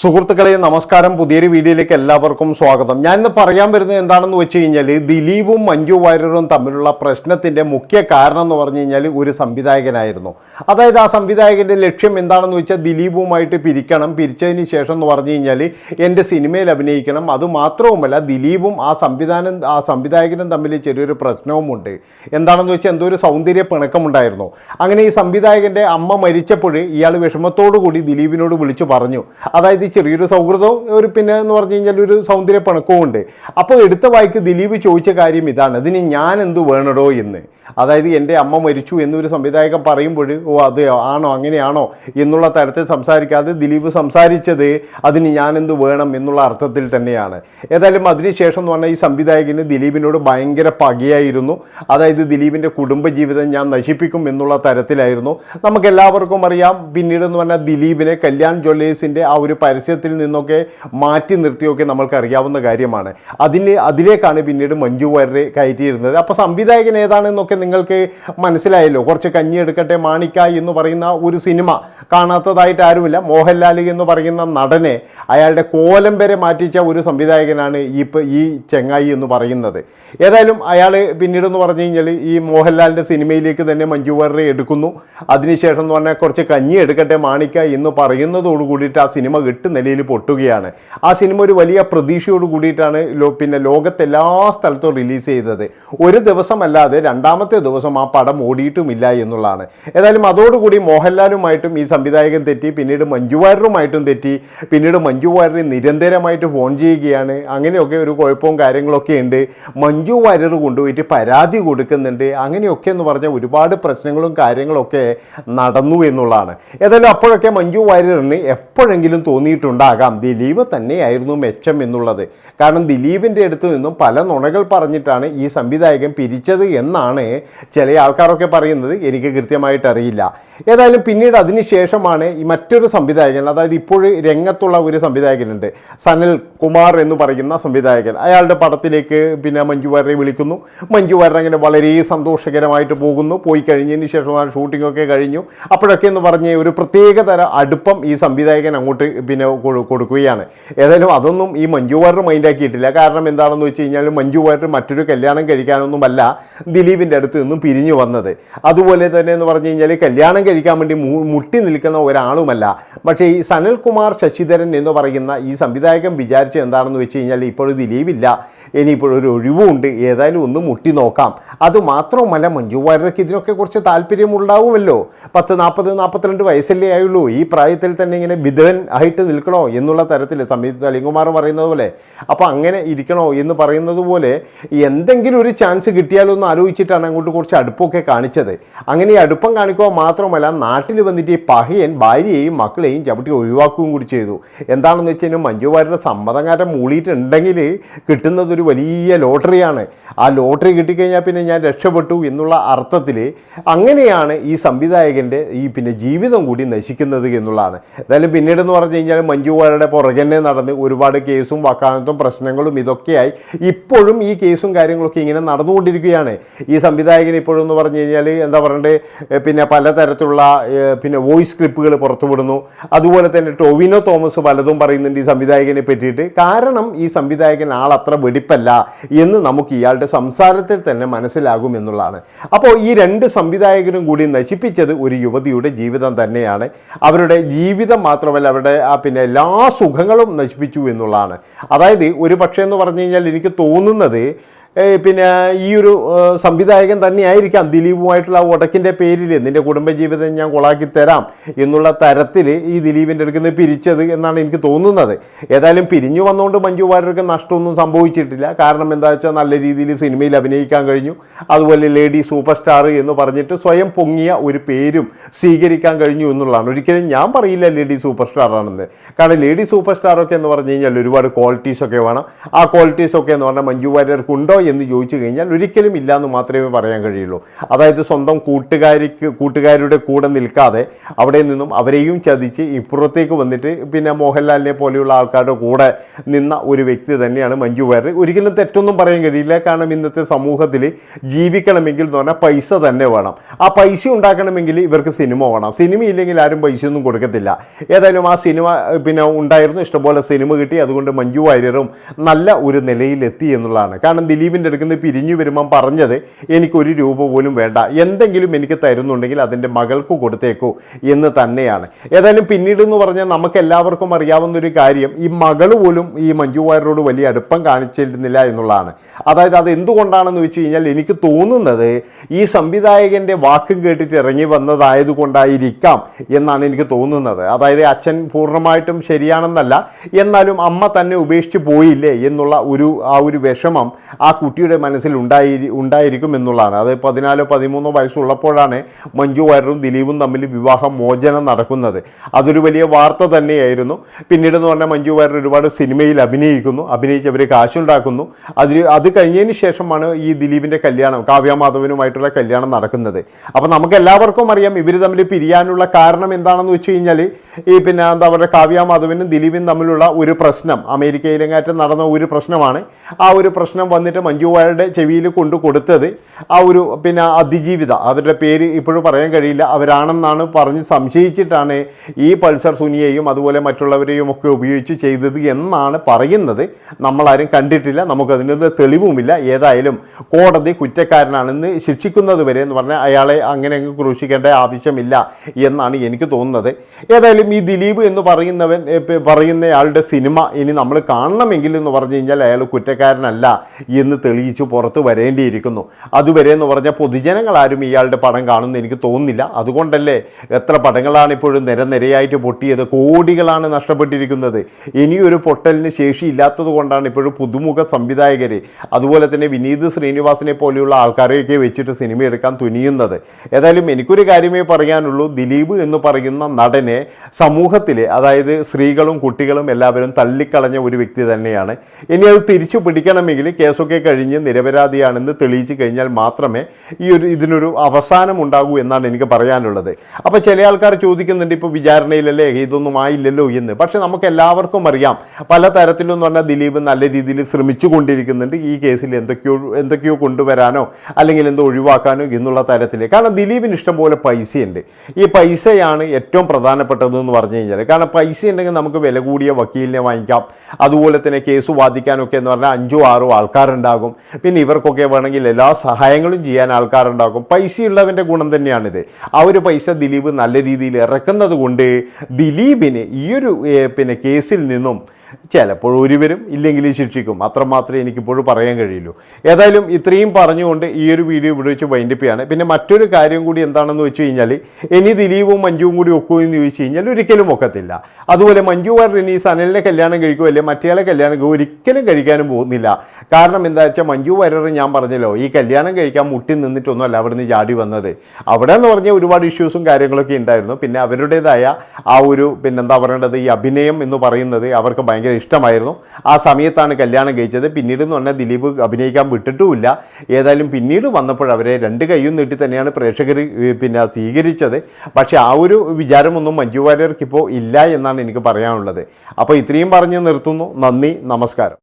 സുഹൃത്തുക്കളെ നമസ്കാരം. പുതിയൊരു വീഡിയോയിലേക്ക് എല്ലാവർക്കും സ്വാഗതം. ഞാൻ ഇന്ന് പറയാൻ വരുന്നത് എന്താണെന്ന് വെച്ച് കഴിഞ്ഞാൽ ദിലീപും മഞ്ജു വാര്യരും തമ്മിലുള്ള പ്രശ്നത്തിന്റെ മുഖ്യ കാരണം എന്ന് പറഞ്ഞു കഴിഞ്ഞാൽ ഒരു സംവിധായകനായിരുന്നു. അതായത് ആ സംവിധായകന്റെ ലക്ഷ്യം എന്താണെന്ന് വെച്ചാൽ ദിലീപുമായിട്ട് പിരിക്കണം. പിരിച്ചതിന് ശേഷം എന്ന് പറഞ്ഞു കഴിഞ്ഞാൽ എന്റെ സിനിമയിൽ അഭിനയിക്കണം. അതുമാത്രവുമല്ല ദിലീപും ആ സംവിധാനം ആ സംവിധായകനും തമ്മിൽ ചെറിയൊരു പ്രശ്നവുമുണ്ട്. എന്താണെന്ന് വെച്ചാൽ എന്തോ ഒരു സൗന്ദര്യ പിണക്കമുണ്ടായിരുന്നു. അങ്ങനെ ഈ സംവിധായകന്റെ അമ്മ മരിച്ചപ്പോൾ ഇയാൾ വിഷമത്തോടു കൂടി ദിലീപിനോട് വിളിച്ചു പറഞ്ഞു. അതായത് ഈ ചെറിയൊരു സൗഹൃദവും ഒരു പിന്നെ എന്ന് പറഞ്ഞു കഴിഞ്ഞാൽ ഒരു സൗന്ദര്യ പണക്കവും ഉണ്ട്. അപ്പോൾ എടുത്ത വായിക്ക് ദിലീപ് ചോദിച്ച കാര്യം ഇതാണ്. അതിന് ഞാൻ എന്തു വേണടോ എന്ന്. അതായത് എന്റെ അമ്മ മരിച്ചു എന്നൊരു സംവിധായകൻ പറയുമ്പോൾ ഓ അത് ആണോ അങ്ങനെയാണോ? എന്നുള്ള തരത്തിൽ സംസാരിക്കാതെ ദിലീപ് സംസാരിച്ചത് അതിന് ഞാൻ എന്ത് വേണം എന്നുള്ള അർത്ഥത്തിൽ തന്നെയാണ്. ഏതായാലും അതിനുശേഷം എന്ന് പറഞ്ഞാൽ ഈ സംവിധായകന് ദിലീപിനോട് ഭയങ്കര പകയായിരുന്നു. അതായത് ദിലീപിന്റെ കുടുംബജീവിതം ഞാൻ നശിപ്പിക്കും എന്നുള്ള തരത്തിലായിരുന്നു. നമുക്ക് എല്ലാവർക്കും അറിയാം പിന്നീട് എന്ന് പറഞ്ഞാൽ ദിലീപിനെ കല്യാൺ ജ്വല്ലേഴ്സിന്റെ ആ ഒരു പരസ്യത്തിൽ നിന്നൊക്കെ മാറ്റി നിർത്തിയൊക്കെ നമ്മൾക്ക് അറിയാവുന്ന കാര്യമാണ്. അതിന് അതിലേക്കാണ് പിന്നീട് മഞ്ജു വാര്യരെ കയറ്റിയിരുന്നത്. അപ്പോൾ സംവിധായകൻ ഏതാണെന്നൊക്കെ നിങ്ങൾക്ക് മനസ്സിലായല്ലോ. കുറച്ച് കഞ്ഞി എടുക്കട്ടെ മാണിക്ക എന്ന് പറയുന്ന ഒരു സിനിമ കാണാത്തതായിട്ട് ആരുമില്ല. മോഹൻലാൽ എന്ന് പറയുന്ന നടനെ അയാളുടെ കോലം വരെ മാറ്റിച്ച ഒരു സംവിധായകനാണ് ഈ ഈ ചെങ്ങായി എന്ന് പറയുന്നത്. ഏതായാലും അയാൾ പിന്നീട് എന്ന് പറഞ്ഞു കഴിഞ്ഞാൽ ഈ മോഹൻലാലിന്റെ സിനിമയിലേക്ക് തന്നെ മഞ്ജു വാര്യരെ എടുക്കുന്നു. അതിനുശേഷം എന്ന് പറഞ്ഞാൽ കുറച്ച് കഞ്ഞി എടുക്കട്ടെ മാണിക്ക എന്ന് പറയുന്നതോട് കൂടിയിട്ട് ആ സിനിമ എട്ട് നിലയിൽ പൊട്ടുകയാണ്. ആ സിനിമ ഒരു വലിയ പ്രതീക്ഷയോട് കൂടിയിട്ടാണ് ലോ പിന്നെ ലോകത്തെ എല്ലാ സ്ഥലത്തും റിലീസ് ചെയ്തത്. ഒരു ദിവസമല്ലാതെ രണ്ടാമത്തെ ദിവസം ആ പടം ഓടിയിട്ടുമില്ല എന്നുള്ളതാണ്. ഏതായാലും അതോടുകൂടി മോഹൻലാലുമായിട്ടും ഈ സംവിധായകൻ തെറ്റി പിന്നീട് മഞ്ജു വാര്യറുമായിട്ടും തെറ്റി പിന്നീട് മഞ്ജു വാര്യർ നിരന്തരമായിട്ട് ഫോൺ ചെയ്യുകയാണ്. അങ്ങനെയൊക്കെ ഒരു കുഴപ്പവും കാര്യങ്ങളൊക്കെ ഉണ്ട്. മഞ്ജു വാര്യർ കൊണ്ടുപോയിട്ട് പരാതി കൊടുക്കുന്നുണ്ട്. അങ്ങനെയൊക്കെ എന്ന് പറഞ്ഞാൽ ഒരുപാട് പ്രശ്നങ്ങളും കാര്യങ്ങളൊക്കെ നടന്നു എന്നുള്ളതാണ്. ഏതായാലും അപ്പോഴൊക്കെ മഞ്ജു വാര്യറിന് എപ്പോഴെങ്കിലും തോന്നിയിട്ടുണ്ടാകാം ദിലീപ് തന്നെയായിരുന്നു മെച്ചം എന്നുള്ളത്. കാരണം ദിലീപിന്റെ അടുത്ത് നിന്നും പല നുണകൾ പറഞ്ഞിട്ടാണ് ഈ സംവിധായകൻ പിരിച്ചത് എന്നാണ് ചില ആൾക്കാരൊക്കെ പറയുന്നത്. എനിക്ക് കൃത്യമായിട്ട് അറിയില്ല. ഏതായാലും പിന്നീട് അതിനുശേഷമാണ് ഈ മറ്റൊരു സംവിധായകൻ അതായത് ഇപ്പോൾ രംഗത്തുള്ള ഒരു സംവിധായകനുണ്ട് സനൽ കുമാർ എന്ന് പറയുന്ന സംവിധായകൻ. അയാളുടെ പടത്തിലേക്ക് പിന്നെ മഞ്ജു വാര്യരെ വിളിക്കുന്നു. മഞ്ജു വാര്യർ അങ്ങനെ വളരെ സന്തോഷകരമായിട്ട് പോകുന്നു. പോയി കഴിഞ്ഞതിന് ശേഷം ഒക്കെ കഴിഞ്ഞു. അപ്പോഴൊക്കെ എന്ന് പറഞ്ഞ ഒരു പ്രത്യേകതര അടുപ്പം ഈ സംവിധായകൻ അങ്ങോട്ട് പിന്നെ കൊ- കൊടുക്കുകയാണ്. ഏതായാലും അതൊന്നും ഈ മഞ്ജു വാര്യർ മൈൻഡാക്കിയിട്ടില്ല കാരണം എന്താണെന്ന് വെച്ച് കഴിഞ്ഞാൽ മഞ്ജു വാര്യർ മറ്റൊരു കല്യാണം കഴിക്കാനൊന്നുമല്ല ദിലീപിന്റെ അടുത്ത് നിന്നും പിരിഞ്ഞു വന്നത്. അതുപോലെ തന്നെ എന്ന് പറഞ്ഞു കഴിഞ്ഞാൽ കല്യാണം കഴിക്കാൻ വേണ്ടി മുട്ടി നിൽക്കുന്ന ഒരാളുമല്ല. പക്ഷേ ഈ സനൽകുമാർ ശശിധരൻ എന്ന് പറയുന്ന ഈ സംവിധായകൻ വിചാരിച്ച എന്താണെന്ന് വെച്ച് കഴിഞ്ഞാൽ ഇപ്പോൾ ദിലീപില്ല. ഇനിയിപ്പോൾ ഒരു ഒഴിവുമുണ്ട് ഏതായാലും ഒന്ന് മുട്ടി നോക്കാം. അതുമാത്രവുമല്ല മഞ്ജു വാര്യർക്ക് ഇതിനൊക്കെ കുറച്ച് താല്പര്യമുണ്ടാവുമല്ലോ പത്ത് നാൽപ്പത് നാൽപ്പത്തിരണ്ട് വയസ്സല്ലേ ആയുള്ളൂ. ഈ പ്രായത്തിൽ തന്നെ ഇങ്ങനെ വിധവൻ ആയിട്ട് നിൽക്കണോ എന്നുള്ള തരത്തിൽ സംയുക്ത അലികുമാർ പറയുന്നത് പോലെ. അപ്പോൾ അങ്ങനെ ഇരിക്കണോ എന്ന് പറയുന്നത് പോലെ എന്തെങ്കിലും ഒരു ചാൻസ് കിട്ടിയാലോ എന്ന് ആലോചിച്ചിട്ടാണ് അങ്ങോട്ട് കുറച്ച് അടുപ്പമൊക്കെ കാണിച്ചത്. അങ്ങനെ ഈ അടുപ്പം കാണിക്കുക മാത്രമല്ല നാട്ടിൽ വന്നിട്ട് ഈ പഹയൻ ഭാര്യയെയും മക്കളെയും ചവിട്ടി ഒഴിവാക്കുകയും കൂടി ചെയ്തു. എന്താണെന്ന് വെച്ച് കഴിഞ്ഞാൽ മഞ്ജു വാര്യരുടെ സമ്മതങ്ങാറ്റം മൂളിയിട്ടുണ്ടെങ്കിൽ കിട്ടുന്നത് ഒരു വലിയ ലോട്ടറിയാണ്. ആ ലോട്ടറി കിട്ടിക്കഴിഞ്ഞാൽ പിന്നെ ഞാൻ രക്ഷപ്പെട്ടു എന്നുള്ള അർത്ഥത്തിൽ അങ്ങനെയാണ് ഈ സംവിധായകന്റെ ഈ പിന്നെ ജീവിതം കൂടി നശിക്കുന്നത് എന്നുള്ളതാണ്. എന്തായാലും പിന്നീട് എന്ന് പറഞ്ഞു കഴിഞ്ഞാൽ മഞ്ജു വാര്യരുടെ പുറകെന്നെ നടന്ന് ഒരുപാട് കേസും വക്കാലത്തും പ്രശ്നങ്ങളും ഇതൊക്കെയായി ഇപ്പോഴും ഈ കേസും കാര്യങ്ങളൊക്കെ ഇങ്ങനെ നടന്നുകൊണ്ടിരിക്കുകയാണ്. ഈ സംവിധായകൻ ഇപ്പോഴും എന്ന് പറഞ്ഞു കഴിഞ്ഞാൽ എന്താ പറയണ്ടേ പിന്നെ പലതരത്തിലുള്ള പിന്നെ വോയിസ് ക്ലിപ്പുകൾ പുറത്തുവിടുന്നു. അതുപോലെ തന്നെ ടോവിനോ തോമസ് പലതും പറയുന്നുണ്ട് ഈ സംവിധായകനെ പറ്റിയിട്ട്. കാരണം ഈ സംവിധായകൻ ആൾ അത്ര വെടിപ്പല്ല എന്ന് നമുക്ക് ഇയാളുടെ സംസാരത്തിൽ തന്നെ മനസ്സിലാകും എന്നുള്ളതാണ്. അപ്പോൾ ഈ രണ്ട് സംവിധായകരും കൂടി നശിപ്പിച്ചത് ഒരു യുവതിയുടെ ജീവിതം തന്നെയാണ്. അവരുടെ ജീവിതം മാത്രമല്ല അവരുടെ ആ പിന്നെ എല്ലാ സുഖങ്ങളും നശിപ്പിച്ചു എന്നുള്ളതാണ്. അതായത് ഒരു പക്ഷേ എന്ന് പറഞ്ഞു കഴിഞ്ഞാൽ എനിക്ക് തോന്നുന്നത് പിന്നെ ഈ ഒരു സംവിധായകൻ തന്നെയായിരിക്കാം ദിലീപുമായിട്ടുള്ള ഉടക്കിന്റെ പേരിൽ നിന്റെ കുടുംബജീവിതം ഞാൻ കൊളാക്കി തരാം എന്നുള്ള തരത്തിൽ ഈ ദിലീപിന്റെ അടുത്ത് നിന്ന് പിരിച്ചത് എന്നാണ് എനിക്ക് തോന്നുന്നത്. ഏതായാലും പിരിഞ്ഞു വന്നുകൊണ്ട് മഞ്ജു വാര്യർക്ക് നഷ്ടമൊന്നും സംഭവിച്ചിട്ടില്ല. കാരണം എന്താ വെച്ചാൽ നല്ല രീതിയിൽ സിനിമയിൽ അഭിനയിക്കാൻ കഴിഞ്ഞു. അതുപോലെ ലേഡി സൂപ്പർ സ്റ്റാർ എന്ന് പറഞ്ഞിട്ട് സ്വയം പൊങ്ങിയ ഒരു പേരും സ്വീകരിക്കാൻ കഴിഞ്ഞു എന്നുള്ളതാണ്. ഒരിക്കലും ഞാൻ പറയില്ല ലേഡി സൂപ്പർ സ്റ്റാർ ആണെന്ന് കാരണം ലേഡി സൂപ്പർ സ്റ്റാർ ഒക്കെ എന്ന് പറഞ്ഞു കഴിഞ്ഞാൽ ഒരുപാട് ക്വാളിറ്റീസ് ഒക്കെ വേണം. ആ ക്വാളിറ്റീസ് ഒക്കെ എന്ന് പറഞ്ഞാൽ മഞ്ജു വാര്യർക്ക് ഉണ്ടോ എന്ന് ചോദിച്ചു കഴിഞ്ഞാൽ ഒരിക്കലും ഇല്ല എന്ന് മാത്രമേ പറയാൻ കഴിയുള്ളൂ. അതായത് സ്വന്തം കൂട്ടുകാരിക്ക് കൂട്ടുകാരുടെ കൂടെ നിൽക്കാതെ അവിടെ നിന്നും അവരെയും ചതിച്ച് ഇപ്പുറത്തേക്ക് വന്നിട്ട് പിന്നെ മോഹൻലാലിനെ പോലെയുള്ള ആൾക്കാരുടെ കൂടെ നിന്ന ഒരു വ്യക്തി തന്നെയാണ് മഞ്ജു വാര്യർ. ഒരിക്കലും തെറ്റൊന്നും പറയാൻ കഴിയില്ല. കാരണം ഇന്നത്തെ സമൂഹത്തിൽ ജീവിക്കണമെങ്കിൽ എന്ന് പറഞ്ഞാൽ പൈസ തന്നെ വേണം. ആ പൈസ ഉണ്ടാക്കണമെങ്കിൽ ഇവർക്ക് സിനിമ വേണം. സിനിമ ഇല്ലെങ്കിൽ ആരും പൈസ ഒന്നും കൊടുക്കത്തില്ല. ഏതായാലും ആ സിനിമ പിന്നെ ഉണ്ടായിരുന്നു. ഇഷ്ടംപോലെ സിനിമ കിട്ടി. അതുകൊണ്ട് മഞ്ജു വാര്യറും നല്ല ഒരു നിലയിലെത്തി എന്നുള്ളതാണ്. കാരണം ദിലീപിന്റെ അടുത്ത് അടുക്കുന്ന പിരിഞ്ഞു വരുമ്പം പറഞ്ഞത് എനിക്കൊരു രൂപ പോലും വേണ്ട. എന്തെങ്കിലും എനിക്ക് തരുന്നുണ്ടെങ്കിൽ അതിന്റെ മകൾക്ക് കൊടുത്തേക്കൂ എന്ന് തന്നെയാണ്. ഏതായാലും പിന്നീട് എന്ന് പറഞ്ഞാൽ നമുക്ക് എല്ലാവർക്കും അറിയാവുന്ന ഒരു കാര്യം ഈ മകൾ പോലും ഈ മഞ്ജു വാര്യരോട് വലിയ അടുപ്പം കാണിച്ചിരുന്നില്ല എന്നുള്ളതാണ്. അതായത് അത് എന്തുകൊണ്ടാണെന്ന് വെച്ച് കഴിഞ്ഞാൽ എനിക്ക് തോന്നുന്നത് ഈ സംവിധായകന്റെ വാക്കും കേട്ടിട്ട് ഇറങ്ങി വന്നതായതുകൊണ്ടായിരിക്കാം എന്നാണ് എനിക്ക് തോന്നുന്നത്. അതായത് അച്ഛൻ പൂർണമായിട്ടും ശരിയാണെന്നല്ല എന്നാലും അമ്മ തന്നെ ഉപേക്ഷിച്ച് പോയില്ലേ എന്നുള്ള ഒരു ആ ഒരു വിഷമം ആ കുട്ടിയുടെ മനസ്സിൽ ഉണ്ടായി ഉണ്ടായിരിക്കും എന്നുള്ളതാണ്. അത് പതിനാലോ പതിമൂന്നോ വയസ്സുള്ളപ്പോഴാണ് മഞ്ജു വാര്യരും ദിലീപും തമ്മിൽ വിവാഹ മോചനം നടക്കുന്നത്. അതൊരു വലിയ വാർത്ത തന്നെയായിരുന്നു. പിന്നീട് എന്ന് പറഞ്ഞാൽ മഞ്ജു വാര്യർ ഒരുപാട് സിനിമയിൽ അഭിനയിക്കുന്നു. അഭിനയിച്ച് അവർ കാശുണ്ടാക്കുന്നു. അതിൽ അത് കഴിഞ്ഞതിന് ശേഷമാണ് ഈ ദിലീപിന്റെ കല്യാണം കാവ്യമാധവനുമായിട്ടുള്ള കല്യാണം നടക്കുന്നത്. അപ്പോൾ നമുക്ക് എല്ലാവർക്കും അറിയാം ഇവർ തമ്മിൽ പിരിയാനുള്ള കാരണം എന്താണെന്ന് വെച്ച് കഴിഞ്ഞാൽ ഈ പിന്നെ എന്താ പറയുക കാവ്യ മാധവനും ദിലീപും തമ്മിലുള്ള ഒരു പ്രശ്നം അമേരിക്കയിലെങ്ങാറ്റം നടന്ന ഒരു പ്രശ്നമാണ്. ആ ഒരു പ്രശ്നം വന്നിട്ട് മഞ്ജു വാര്യരുടെ ചെവിയിൽ കൊണ്ടു കൊടുത്തത് ആ ഒരു പിന്നെ അതിജീവിത. അവരുടെ പേര് ഇപ്പോഴും പറയാൻ കഴിയില്ല. അവരാണെന്നാണ് പറഞ്ഞ് സംശയിച്ചിട്ടാണ് ഈ പൾസർ സുനിയെയും അതുപോലെ മറ്റുള്ളവരെയും ഒക്കെ ഉപയോഗിച്ച് ചെയ്തത് എന്നാണ് പറയുന്നത്. നമ്മളാരും കണ്ടിട്ടില്ല. നമുക്കതിനൊന്നും തെളിവുമില്ല. ഏതായാലും കോടതി കുറ്റക്കാരനാണെന്ന് ശിക്ഷിക്കുന്നത് വരെ എന്ന് പറഞ്ഞാൽ അയാളെ അങ്ങനെ അങ്ങ് ക്രൂശിക്കേണ്ട ആവശ്യമില്ല എന്നാണ് എനിക്ക് തോന്നുന്നത്. ഏതായാലും ഈ ദിലീപ് എന്ന് പറയുന്നവൻ പറയുന്നയാളുടെ സിനിമ ഇനി നമ്മൾ കാണണമെങ്കിൽ എന്ന് പറഞ്ഞു കഴിഞ്ഞാൽ അയാൾ കുറ്റക്കാരനല്ല എന്ന് തെളിയിച്ചു പുറത്ത് വരേണ്ടിയിരിക്കുന്നു. അതുവരെ എന്ന് പറഞ്ഞാൽ പൊതുജനങ്ങൾ ആരും ഇയാളുടെ പടം കാണുമെന്ന് എനിക്ക് തോന്നുന്നില്ല. അതുകൊണ്ടല്ലേ എത്ര പടങ്ങളാണ് ഇപ്പോഴും നിരനിരയായിട്ട് പൊട്ടിയത് കോടികളാണ് നഷ്ടപ്പെട്ടിരിക്കുന്നത്. ഇനിയൊരു പൊട്ടലിന് ശേഷിയില്ലാത്തത് കൊണ്ടാണ് ഇപ്പോഴും പുതുമുഖ സംവിധായകർ അതുപോലെ തന്നെ വിനീത് ശ്രീനിവാസിനെ പോലെയുള്ള ആൾക്കാരെയൊക്കെ വെച്ചിട്ട് സിനിമ എടുക്കാൻ തുനിയുന്നത്. ഏതായാലും എനിക്കൊരു കാര്യമേ പറയാനുള്ളൂ. ദിലീപ് എന്ന് പറയുന്ന നടനെ സമൂഹത്തിൽ അതായത് സ്ത്രീകളും കുട്ടികളും എല്ലാവരും തള്ളിക്കളഞ്ഞ ഒരു വ്യക്തി തന്നെയാണ്. ഇനി അത് തിരിച്ചു പിടിക്കണമെങ്കിൽ കേസൊക്കെ കഴിഞ്ഞ് നിരപരാധിയാണെന്ന് തെളിയിച്ചു കഴിഞ്ഞാൽ മാത്രമേ ഈ ഒരു ഇതിനൊരു അവസാനം ഉണ്ടാകൂ എന്നാണ് എനിക്ക് പറയാനുള്ളത്. അപ്പോൾ ചില ആൾക്കാർ ചോദിക്കുന്നുണ്ട് ഇപ്പോൾ വിചാരണയിലല്ലേ? ഇതൊന്നും ആയില്ലല്ലോ എന്ന്. പക്ഷേ നമുക്ക് എല്ലാവർക്കും അറിയാം പല തരത്തിലും പറഞ്ഞാൽ ദിലീപ് നല്ല രീതിയിൽ ശ്രമിച്ചു കൊണ്ടിരിക്കുന്നുണ്ട് ഈ കേസിൽ എന്തൊക്കെയോ എന്തൊക്കെയോ കൊണ്ടുവരാനോ അല്ലെങ്കിൽ എന്തോ ഒഴിവാക്കാനോ എന്നുള്ള തരത്തിൽ. കാരണം ദിലീപിന് ഇഷ്ടംപോലെ പൈസയുണ്ട്. ഈ പൈസയാണ് ഏറ്റവും പ്രധാനപ്പെട്ടത് എന്ന് പറഞ്ഞു കഴിഞ്ഞാൽ കാരണം പൈസ ഉണ്ടെങ്കിൽ നമുക്ക് വില കൂടിയ വക്കീലിനെ വാങ്ങിക്കാം. അതുപോലെ തന്നെ കേസ് വാദിക്കാനൊക്കെ എന്ന് പറഞ്ഞാൽ അഞ്ചോ ആറോ ആൾക്കാരുണ്ടാകും. പിന്നെ ഇവർക്കൊക്കെ വേണമെങ്കിൽ എല്ലാ സഹായങ്ങളും ചെയ്യാൻ ആൾക്കാരുണ്ടാകും. പൈസയുള്ളവന്റെ ഗുണം തന്നെയാണിത്. ആ ഒരു പൈസ ദിലീപ് നല്ല രീതിയിൽ ഇറക്കുന്നത് കൊണ്ട് ദിലീപിന് ഈ ഒരു പിന്നെ കേസിൽ നിന്നും ചിലപ്പോൾ ഒരുവരും ഇല്ലെങ്കിൽ ശിക്ഷിക്കും. അത്രമാത്രമേ എനിക്കിപ്പോഴും പറയാൻ കഴിയുള്ളൂ. ഏതായാലും ഇത്രയും പറഞ്ഞുകൊണ്ട് ഈ ഒരു വീഡിയോ ഇവിടെ വെച്ച് വൈൻഡപ്പ് ചെയ്യാണ്. പിന്നെ മറ്റൊരു കാര്യം കൂടി എന്താണെന്ന് വെച്ച് കഴിഞ്ഞാൽ ഇനി ദിലീപും മഞ്ജുവും കൂടി ഒക്കുമോ എന്ന് ചോദിച്ചു കഴിഞ്ഞാൽ ഒരിക്കലും ഒക്കത്തില്ല. അതുപോലെ മഞ്ജു വാര്യർ ഇനി സനലിനെ കല്യാണം കഴിക്കുമോ അല്ലെങ്കിൽ മറ്റേയാളെ കല്യാണം ഒരിക്കലും കഴിക്കാനും പോകുന്നില്ല. കാരണം എന്താ വെച്ചാൽ മഞ്ജു വാര്യർ ഞാൻ പറഞ്ഞല്ലോ ഈ കല്യാണം കഴിക്കാൻ മുട്ടി നിന്നിട്ടൊന്നും അല്ല അവിടുന്ന് ചാടി വന്നത്. അവിടെ എന്ന് പറഞ്ഞാൽ ഒരുപാട് ഇഷ്യൂസും കാര്യങ്ങളൊക്കെ ഉണ്ടായിരുന്നു. പിന്നെ അവരുടേതായ ആ ഒരു പിന്നെന്താ പറയേണ്ടത്? ഈ അഭിനയം എന്ന് പറയുന്നത് അവർക്ക് ഭയങ്കര ഇഷ്ടമായിരുന്നു. ആ സമയത്താണ് കല്യാണം കഴിച്ചത്. പിന്നീട് എന്ന് പറഞ്ഞാൽ ദിലീപ് അഭിനയിക്കാൻ വിട്ടിട്ടുമില്ല. ഏതായാലും പിന്നീട് വന്നപ്പോൾ അവരെ രണ്ട് കൈയും നീട്ടി തന്നെയാണ് പ്രേക്ഷകർ പിന്നെ സ്വീകരിച്ചത്. പക്ഷേ ആ ഒരു വിചാരമൊന്നും മഞ്ജു വാര്യർക്കിപ്പോൾ ഇല്ല എന്നാണ് എനിക്ക് പറയാനുള്ളത്. അപ്പോൾ ഇത്രയും പറഞ്ഞ് നിർത്തുന്നു. നന്ദി. നമസ്കാരം.